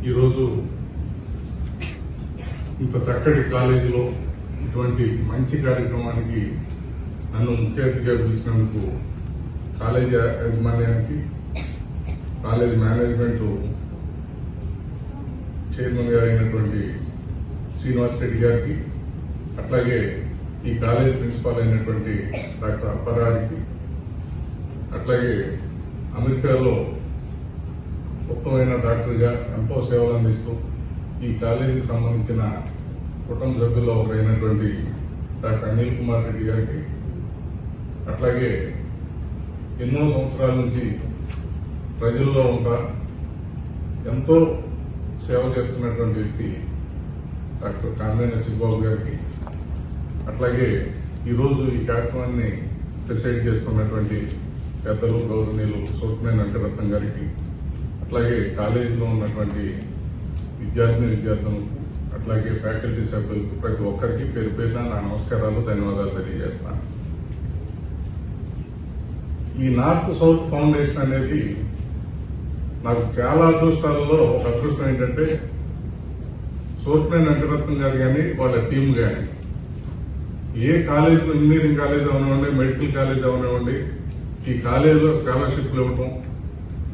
ఈరోజు ఇంత చక్కటి కాలేజీలో ఇటువంటి మంచి కార్యక్రమానికి నన్ను ముఖ్య అతిథిగా పిలిచినందుకు కాలేజీ యాజమాన్యానికి కాలేజ్ మేనేజ్మెంట్ చైర్మన్ గారు అయినటువంటి శ్రీనివాస్ రెడ్డి గారికి అట్లాగే ఈ కాలేజ్ ప్రిన్సిపాల్ అయినటువంటి డాక్టర్ అప్పారానికి అట్లాగే అమెరికాలో ఉత్తమమైన డాక్టర్గా ఎంతో సేవలు అందిస్తూ ఈ కాలేజీకి సంబంధించిన కుటుంబ సభ్యుల్లో ఒకరైనటువంటి డాక్టర్ అనిల్ కుమార్ రెడ్డి గారికి అట్లాగే ఎన్నో సంవత్సరాల నుంచి ప్రజల్లో ఉంటా ఎంతో సేవ చేస్తున్నటువంటి వ్యక్తి డాక్టర్ కాందేన చిబాబు గారికి అట్లాగే ఈరోజు ఈ కార్యక్రమాన్ని ప్రిసైడ్ చేస్తున్నటువంటి పెద్దలు గౌరవనీయులు సోత్మేన్ వెంకటరత్నం గారికి అట్లాగే కాలేజీలో ఉన్నటువంటి విద్యార్థిని విద్యార్థులకు అట్లాగే ఫ్యాకల్టీ సభ్యులకు ప్రతి ఒక్కరికి పేరు పేరున నా నమస్కారాలు ధన్యవాదాలు తెలియజేస్తాను. ఈ నార్త్ సౌత్ ఫౌండేషన్ అనేది నాకు చాలా అదృష్టాలలో ఒక అదృష్టం ఏంటంటే సోత్మేన్ వెంకటరత్నం గారు కానీ వాళ్ళ టీం కానీ ఏ కాలేజ్ ఇంజనీరింగ్ కాలేజ్ అవనివ్వండి మెడికల్ కాలేజ్ అవనివ్వండి ఈ కాలేజీలో స్కాలర్షిప్లు ఇవ్వటం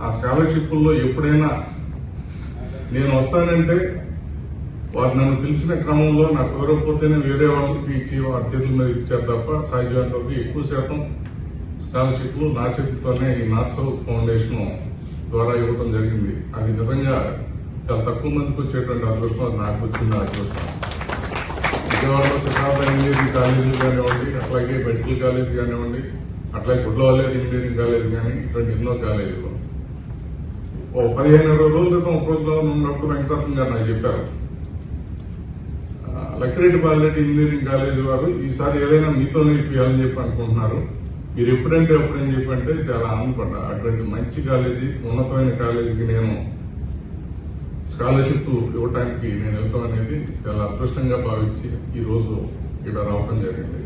ఆ స్కాలర్షిప్ల్లో ఎప్పుడైనా నేను వస్తానంటే వారు నన్ను పిలిచిన క్రమంలో నాకు కుదరకపోతేనే వేరే వాళ్ళకి ఇచ్చి వారి చేతుల మీద ఇచ్చారు తప్ప సాధ్యమైనంత ఎక్కువ శాతం స్కాలర్షిప్లు నా చేతితోనే ఈ నార్త్ ఫౌండేషన్ ద్వారా ఇవ్వడం జరిగింది. అది నిజంగా చాలా తక్కువ మందికి వచ్చేటువంటి అదృష్టం నాకు వచ్చింది అదృష్టం. విజయవాడలో సిద్ధార్థ ఇంజనీరింగ్ కాలేజీలు కానివ్వండి అట్లాగే మెడికల్ కాలేజ్ కానివ్వండి అట్లాగే గుడ్లవాలేరు ఇంజనీరింగ్ కాలేజ్ కానీ ఇటువంటి ఎన్నో కాలేజీలు. ఓ పదిహేను ఇరవై రోజుల క్రితం ఒక ఉన్నప్పుడు వెంకటరత్న గారు నాకు చెప్పారు. లక్కిరెడ్డి బాలరెడ్డి ఇంజనీరింగ్ కాలేజ్ వారు ఈసారి ఏదైనా మీతోనే ఇప్పించాలని చెప్పి అనుకుంటున్నారు. మీరు ఎప్పుడంటే ఎప్పుడని చెప్పి అంటే చాలా ఆనందపడ్డా. అటువంటి మంచి కాలేజీ ఉన్నతమైన కాలేజీకి నేను స్కాలర్షిప్ ఇవ్వటానికి నేను వెళ్తాం అనేది చాలా అదృష్టంగా భావించి ఈ రోజు ఇక్కడ రావడం జరిగింది.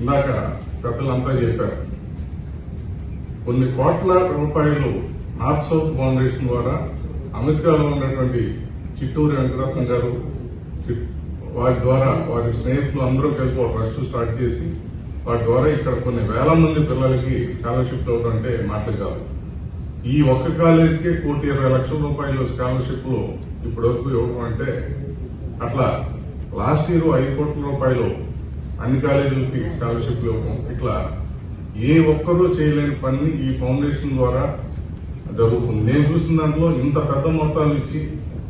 ఇందాక పెద్దలంతా చెప్పారు. కొన్ని కోట్ల రూపాయలు నార్త్ సౌత్ ఫౌండేషన్ ద్వారా అమెరికాలో ఉన్నటువంటి చిట్టూరు వెంకటరత్నం గారు వారి ద్వారా వారి స్నేహితులు అందరూ కలిపి ఒక ట్రస్ట్ స్టార్ట్ చేసి వాటి ద్వారా ఇక్కడ కొన్ని వేల మంది పిల్లలకి స్కాలర్షిప్ అవుతుంటే అంటే మాటలు కాదు. ఈ ఒక్క కాలేజీకే కోటి ఇరవై లక్షల రూపాయలు స్కాలర్షిప్లు ఇప్పటివరకు ఇవ్వడం అంటే అట్లా లాస్ట్ ఇయర్ ఐదు కోట్ల రూపాయలు అన్ని కాలేజీలకి స్కాలర్షిప్లు ఇవ్వడం ఇట్లా ఏ ఒక్కరూ చేయలేని పని ఈ ఫౌండేషన్ ద్వారా జరుగుతుంది నేను చూసిన దాంట్లో ఇంత పెద్ద మొత్తాలు ఇచ్చి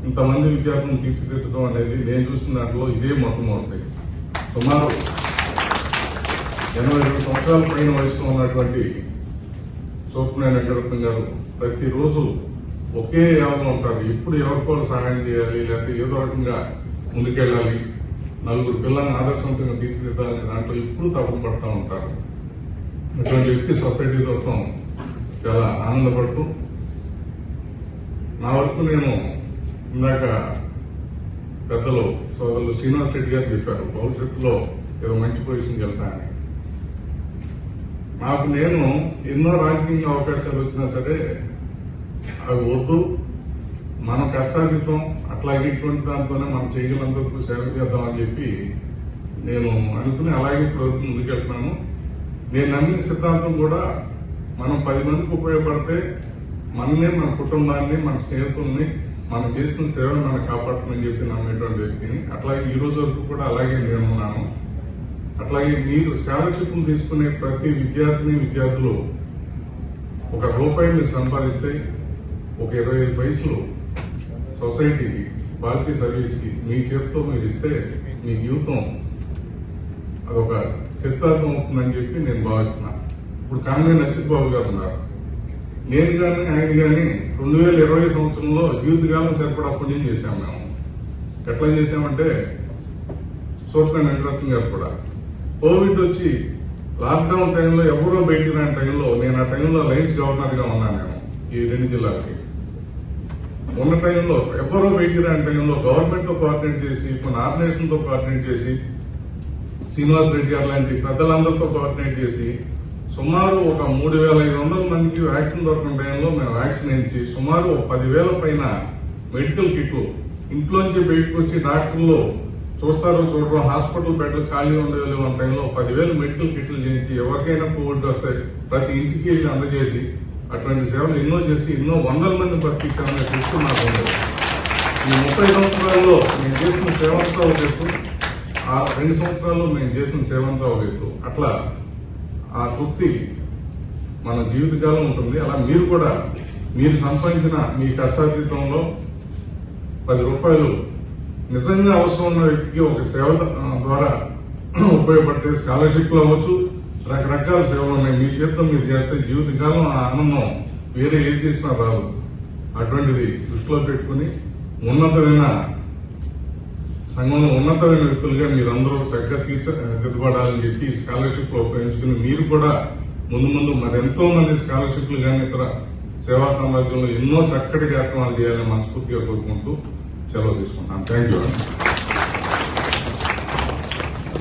ఇంతమంది విద్యార్థులను తీర్చిదిద్దడం అనేది నేను చూసిన దాంట్లో ఇదే మొట్టమొదటి సుమారు ఎనభై రెండు సంవత్సరాల పైన వయసులో ఉన్నటువంటి సోపునేని వెంకటరత్నం గారు ప్రతిరోజు ఒకే యావలో ఉంటారు. ఎప్పుడు ఎవరికో సహాయం చేయాలి లేకపోతే ఏదో రకంగా ముందుకెళ్ళాలి నలుగురు పిల్లల్ని ఆదర్శవంతంగా తీర్చిదిద్దాలని దాంట్లో ఎప్పుడు తపన పడతా ఉంటారు. ఇటువంటి వ్యక్తి సొసైటీ తరఫున చాలా ఆనందపడుతూ నా వరకు నేను ఇందాక పెద్దలు సోదరులు శ్రీనివాస్ రెడ్డి గారు చెప్పారు భవిష్యత్తులో ఏదో మంచి పొజిషన్కి వెళ్తానని నాకు నేను ఎన్నో రాజకీయ అవకాశాలు వచ్చినా సరే అవి వద్దు మన కష్టార్జితం అట్లాగే ఇటువంటి దాంతోనే మనం చేయగలందరూ సేవ చేద్దామని చెప్పి నేను అనుకుని అలాగే ఇప్పుడు ముందుకెళ్తున్నాను. నేను నమ్మిన సిద్ధాంతం కూడా మనం పది మందికి ఉపయోగపడితే మనల్ని మన కుటుంబాన్ని మన స్నేహితుల్ని మనం చేసిన సేవను మనం కాపాడుతుందని చెప్పి నమ్మేటువంటి వ్యక్తిని. అట్లాగే ఈ రోజు వరకు కూడా అలాగే నేను ఉన్నాను అట్లాగే మీరు స్కాలర్షిప్లు తీసుకునే ప్రతి విద్యార్థిని విద్యార్థులు ఒక రూపాయి మీరు సంపాదిస్తే ఒక ఇరవై ఐదు పైసలు సొసైటీకి భారతీయ సర్వీస్కి మీ చేతితో మీరు ఇస్తే మీ జీవితం అదొక చిత్తార్థం అవుతుందని చెప్పి నేను భావిస్తున్నాను. ఇప్పుడు కాంగ్రెస్ నచ్చిత్ బాబు గారు ఉన్నారు. నేను కానీ ఆయన కానీ రెండు వేల ఇరవై సంవత్సరంలో జీవితకాలం సరిపడా పుణ్యం చేశాం మేము. ఎట్లా చేశామంటే సూర్పేన వెంకటరత్నం గారు కూడా. కోవిడ్ వచ్చి లాక్డౌన్ టైంలో ఎవరో బయటికి రాని టైంలో నేను ఆ టైంలో లైన్స్ గవర్నర్గా ఉన్నాను నేను ఈ రెండు జిల్లాలకి. ఉన్న టైంలో ఎవరో బయటికి రాని టైంలో గవర్నమెంట్తో కోఆర్డినేట్ చేసి కొన్ని ఆర్గనైజేషన్తో కోఆర్డినేట్ చేసి శ్రీనివాస్ రెడ్డి గారు లాంటి పెద్దలందరితో కోఆర్డినేట్ చేసి సుమారు ఒక మూడు వేల ఐదు వందల మందికి వ్యాక్సిన్ దొరకని టైంలో మేము వ్యాక్సిన్ ఇచ్చి సుమారు పదివేల పైన మెడికల్ కిట్లు ఇంట్లోంచి బయటకు వచ్చి డాక్టర్లు చూస్తారో చూడరు హాస్పిటల్ బెడ్లు ఖాళీ ఉండేది టైంలో పదివేలు మెడికల్ కిట్లు చేయించి ఎవరికైనా కోవిడ్ వస్తే ప్రతి ఇంటికి వెళ్ళి అందజేసి అటువంటి సేవలు ఎన్నో చేసి ఎన్నో వందల మంది బతికించాలనే చూస్తూ నాకు ఈ ముప్పై సంవత్సరాల్లో మేము చేసిన సేవంతా ఒక ఎత్తు. ఆ రెండు సంవత్సరాల్లో మేము చేసిన సేవంతా ఒక ఎత్తు. అట్లా ఆ తృప్తి మన జీవితకాలం ఉంటుంది. అలా మీరు కూడా మీరు సంపాదించిన మీ కష్టాతీతంలో పది రూపాయలు నిజంగా అవసరం ఉన్న వ్యక్తికి ఒక సేవ ద్వారా ఉపయోగపడితే స్కాలర్షిప్లు అవ్వచ్చు. రకరకాల సేవలు ఉన్నాయి. మీ చేతితో మీరు చేస్తే జీవితకాలం ఆ ఆనందం వేరే ఏది చేసినా రాదు. అటువంటిది దృష్టిలో పెట్టుకుని ఉన్నతమైన సంఘంలో ఉన్నతమైన వ్యక్తులుగా మీరందరూ చక్కగా తీర్చ దిద్దుపడాలని చెప్పి స్కాలర్షిప్లు ఉపయోగించుకుని మీరు కూడా ముందు ముందు మరెంతో మంది స్కాలర్షిప్లు కానీ ఇతర సేవా సామ్రాజ్యంలో ఎన్నో చక్కటి కార్యక్రమాలు చేయాలని మనస్ఫూర్తిగా కోరుకుంటూ సెలవు తీసుకుంటాను థ్యాంక్ యూ